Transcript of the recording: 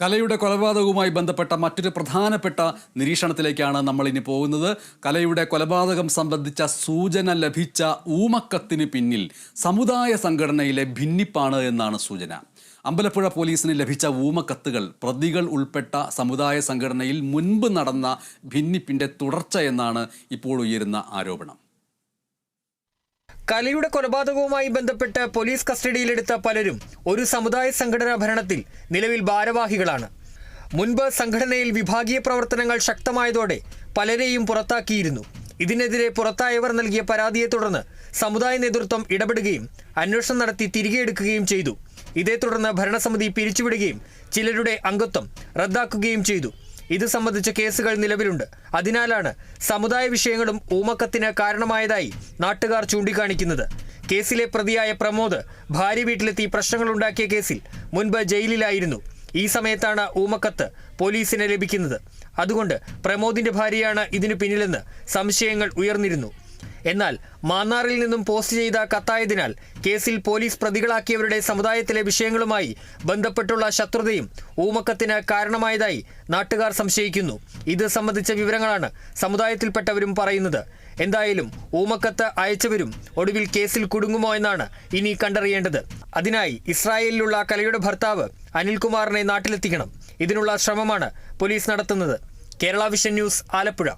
കലയുടെ കൊലപാതകവുമായി ബന്ധപ്പെട്ട മറ്റൊരു പ്രധാനപ്പെട്ട നിരീക്ഷണത്തിലേക്കാണ് നമ്മൾ ഇനി പോകുന്നത്. കലയുടെ കൊലപാതകം സംബന്ധിച്ച സൂചന ലഭിച്ച ഊമക്കത്തിന് പിന്നിൽ സമുദായ സംഘടനയിലെ ഭിന്നിപ്പാണ് എന്നാണ് സൂചന. അമ്പലപ്പുഴ പോലീസിന് ലഭിച്ച ഊമക്കത്തുകൾ പ്രതികൾ ഉൾപ്പെട്ട സമുദായ സംഘടനയിൽ മുൻപ് നടന്ന ഭിന്നിപ്പിന്റെ തുടർച്ച എന്നാണ് ഇപ്പോൾ ഉയരുന്ന ആരോപണം. കലയുടെ കൊലപാതകവുമായി ബന്ധപ്പെട്ട് പോലീസ് കസ്റ്റഡിയിലെടുത്ത പലരും ഒരു സമുദായ സംഘടനാ ഭരണത്തിൽ നിലവിൽ ഭാരവാഹികളാണ്. മുൻപ് സംഘടനയിൽ വിഭാഗീയ പ്രവർത്തനങ്ങൾ ശക്തമായതോടെ പലരെയും പുറത്താക്കിയിരുന്നു. ഇതിനെതിരെ പുറത്തായവർ നൽകിയ പരാതിയെ തുടർന്ന് സമുദായ നേതൃത്വം ഇടപെടുകയും അന്വേഷണം നടത്തി തിരികെ എടുക്കുകയും ചെയ്തു. ഇതേ തുടർന്ന് ഭരണസമിതി പിരിച്ചുവിടുകയും ചിലരുടെ അംഗത്വം റദ്ദാക്കുകയും ചെയ്തു. ഇത് സംബന്ധിച്ച കേസുകൾ നിലവിലുണ്ട്. അതിനാലാണ് സമുദായ വിഷയങ്ങളും ഊമക്കത്തിന് കാരണമായതായി നാട്ടുകാർ ചൂണ്ടിക്കാണിക്കുന്നത്. കേസിലെ പ്രതിയായ പ്രമോദ് ഭാര്യ വീട്ടിലെത്തി പ്രശ്നങ്ങളുണ്ടാക്കിയ കേസിൽ മുൻപ് ജയിലിലായിരുന്നു. ഈ സമയത്താണ് ഊമക്കത്ത് പോലീസിന് ലഭിക്കുന്നത്. അതുകൊണ്ട് പ്രമോദിന്റെ ഭാര്യയാണ് ഇതിനു പിന്നിലെന്ന് സംശയങ്ങൾ ഉയർന്നിരുന്നു. എന്നാൽ മാന്നാറിൽ നിന്നും പോസ്റ്റ് ചെയ്ത കത്തായതിനാൽ കേസിൽ പോലീസ് പ്രതികളാക്കിയവരുടെ സമുദായത്തിലെ വിഷയങ്ങളുമായി ബന്ധപ്പെട്ടുള്ള ശത്രുതയും ഊമക്കത്തിന് കാരണമായതായി നാട്ടുകാർ സംശയിക്കുന്നു. ഇത് സംബന്ധിച്ച വിവരങ്ങളാണ് സമുദായത്തിൽപ്പെട്ടവരും പറയുന്നത്. എന്തായാലും ഊമക്കത്ത് അയച്ചവരും ഒടുവിൽ കേസിൽ കുടുങ്ങുമോ എന്നാണ് ഇനി കണ്ടറിയേണ്ടത്. അതിനായി ഇസ്രായേലിലുള്ള കലയുടെ ഭർത്താവ് അനിൽകുമാറിനെ നാട്ടിലെത്തിക്കണം. ഇതിനുള്ള ശ്രമമാണ് പോലീസ് നടത്തുന്നത്. Kerala Vision News Alappuzha.